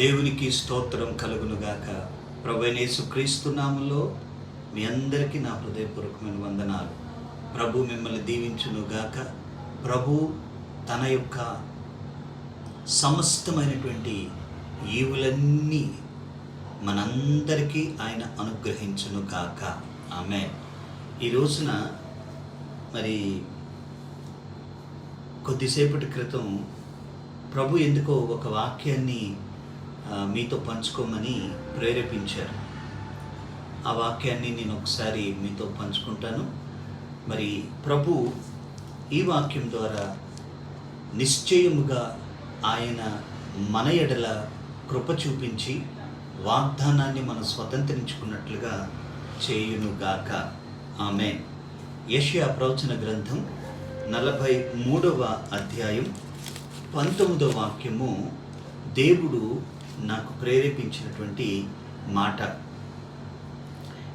దేవునికి స్తోత్రం కలుగునుగాక. ప్రభునేసు క్రీస్తు నామంలో మీ అందరికీ నా హృదయపూర్వకమైన వందనాలు. ప్రభు మిమ్మల్ని దీవించునుగాక. ప్రభు తన యొక్క సమస్తమైనటువంటి ఈవులన్నీ మనందరికీ ఆయన అనుగ్రహించును కాక ఆమె ఈ రోజున మరి కొద్దిసేపటి క్రితం ప్రభు ఎందుకో ఒక వాక్యాన్ని మీతో పంచుకోమని ప్రేరేపించారు. ఆ వాక్యాన్ని నేను ఒకసారి మీతో పంచుకుంటాను. మరి ప్రభు ఈ వాక్యం ద్వారా నిశ్చయముగా ఆయన మన ఎడల కృప చూపించి వాగ్దానాన్ని మనం స్వతంత్రించుకున్నట్లుగా చేయునుగాక. ఆమె యషయా ప్రవచన గ్రంథం నలభై మూడవ అధ్యాయం పంతొమ్మిదవ వాక్యము దేవుడు నాకు ప్రేరేపించినటువంటి మాట.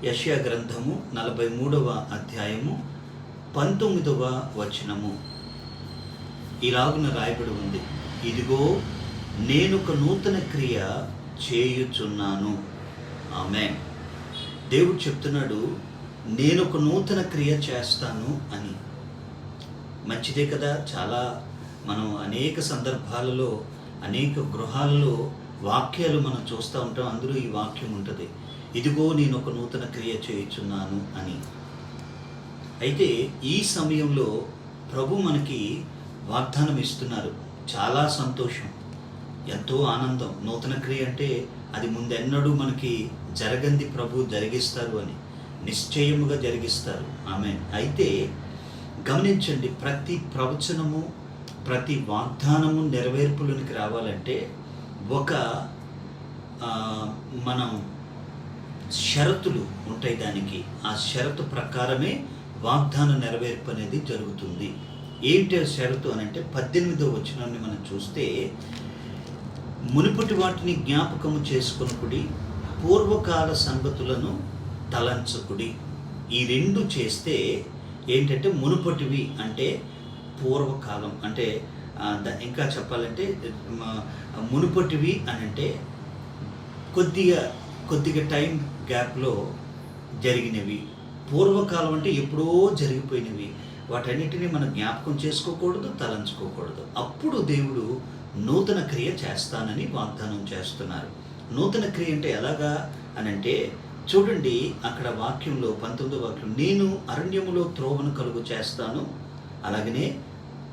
యషయా గ్రంథము నలభై మూడవ అధ్యాయము పంతొమ్మిదవ వచనము. ఇలాగున రాయబడి ఉంది. ఇదిగో నేను ఒక నూతన క్రియ చేయుచున్నాను. ఆమె దేవుడు చెప్తున్నాడు నేను ఒక నూతన క్రియ చేస్తాను అని. మంచిదే కదా. చాలా మనం అనేక సందర్భాలలో అనేక గృహాలలో వాక్యాలు మనం చూస్తూ ఉంటాం అందులో ఈ వాక్యం ఉంటుంది. ఇదిగో నేను ఒక నూతన క్రియ చేయుచున్నాను అని. అయితే ఈ సమయంలో ప్రభు మనకి వాగ్దానం ఇస్తున్నారు. చాలా సంతోషం ఎంతో ఆనందం. నూతన క్రియ అంటే అది ముందెన్నడూ మనకి జరగంది ప్రభు జరిగిస్తారు అని. నిశ్చయముగా జరిగిస్తారు. ఆమె అయితే గమనించండి ప్రతి ప్రవచనము ప్రతి వాగ్దానము నెరవేర్పులోనికి రావాలంటే ఒక మనం షరతులు ఉంటాయి దానికి. ఆ షరతు ప్రకారమే వాగ్దాన నెరవేర్పు అనేది జరుగుతుంది. ఏంటి షరతు అని అంటే పద్దెనిమిదో వచనాన్ని మనం చూస్తే మునుపటి వాటిని జ్ఞాపకము చేసుకొనుకుడి పూర్వకాల సంగతులను తలంచుకుడి. ఈ రెండు చేస్తే ఏంటంటే మునుపటివి అంటే పూర్వకాలం అంటే ఇంకా చెప్పాలంటే మునుపటివి అని అంటే కొద్దిగా కొద్దిగా టైం గ్యాప్లో జరిగినవి. పూర్వకాలం అంటే ఎప్పుడో జరిగిపోయినవి. వాటన్నిటిని మనం జ్ఞాపకం చేసుకోకూడదు తలంచుకోకూడదు. అప్పుడు దేవుడు నూతన క్రియ చేస్తానని వాగ్దానం చేస్తున్నారు. నూతన క్రియ అంటే ఎలాగా అని అంటే చూడండి అక్కడ వాక్యంలో పంతొమ్మిదో వాక్యం నేను అరణ్యములో త్రోవను కలుగు చేస్తాను అలాగనే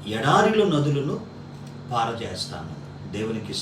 ఎడారిలో నదులను పారజేస్తాను. దేవునికి